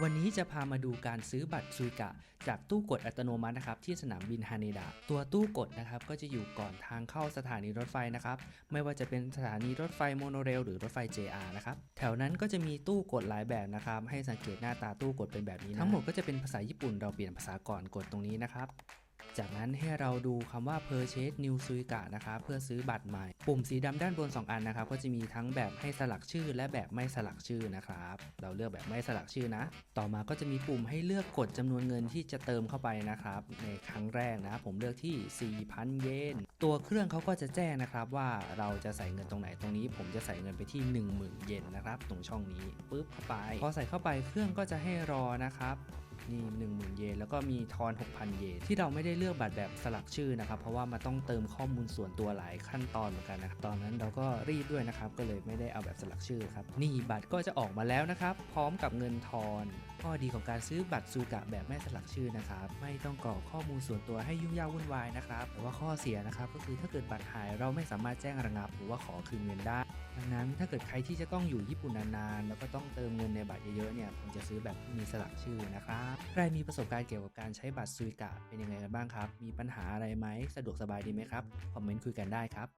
วันนี้จะพามาดูการซื้อบัตรซุยกะ จากตู้กดอัตโนมัตินะครับที่สนามบินฮาเนดะตัวตู้กดนะครับก็จะอยู่ก่อนทางเข้าสถานีรถไฟนะครับไม่ว่าจะเป็นสถานีรถไฟโมโนเรลหรือรถไฟ JR นะครับแถวนั้นก็จะมีตู้กดหลายแบบนะครับให้สังเกตหน้าตาตู้กดเป็นแบบนี้นะทั้งหมดก็จะเป็นภาษาญี่ปุ่นเราเปลี่ยนภาษาก่อนกดตรงนี้นะครับ จากนั้นให้เราดูคำว่า purchase new suica นะครับเพื่อซื้อบัตรใหม่ ปุ่มสีดำด้านบน 2 อันนะครับก็จะมีทั้งแบบให้สลักชื่อและแบบไม่สลักชื่อนะครับ เราเลือกแบบไม่สลักชื่อนะ ต่อมาก็จะมีปุ่มให้เลือกกดจำนวนเงินที่จะเติมเข้าไปนะครับ ในครั้งแรกนะผมเลือกที่ 4,000 เยน ตัวเครื่องเขาก็จะแจ้งนะครับว่าเราจะใส่เงินตรงไหนตรงนี้ ผมจะใส่เงินไปที่ 10,000 เยนนะครับ ตรงช่องนี้ปุ๊บเข้าไป พอใส่เข้าไปเครื่องก็จะให้รอนะครับ นี่10,000 เยนแล้วก็มีทอน 6,000 เยนที่เราไม่ได้เลือกบัตรแบบสลักชื่อนะครับ เพราะว่ามันต้องเติมข้อมูลส่วนตัวหลายขั้นตอนเหมือนกันนะครับตอนนั้นเราก็รีบด้วยนะครับก็เลยไม่ได้เอาแบบสลักชื่อครับนี่บัตรก็จะออกมาแล้วนะครับพร้อมกับเงินทอน ข้อดีของการซื้อบัตรซูกะแบบไม่สลักชื่อนะครับ ไม่ต้องกรอกข้อมูลส่วนตัวให้ยุ่งยากวุ่นวายนะครับแต่ว่าข้อเสียนะครับก็คือถ้าเกิดบัตรหายเราไม่สามารถแจ้งระงับ หรือว่าขอคืนเงินได้ ดังนั้นถ้าเกิดใครที่จะต้องอยู่ญี่ปุ่นนานๆ แล้วก็ต้องเติมเงินในบัตรเยอะๆเนี่ยผมจะซื้อแบบมีสลักชื่อนะครับใครมีประสบการณ์เกี่ยวกับการใช้บัตรซุยกะเป็นยังไงกันบ้างครับ มีปัญหาอะไรไหมสะดวกสบายดีไหมครับคอมเมนต์คุยกันได้ครับ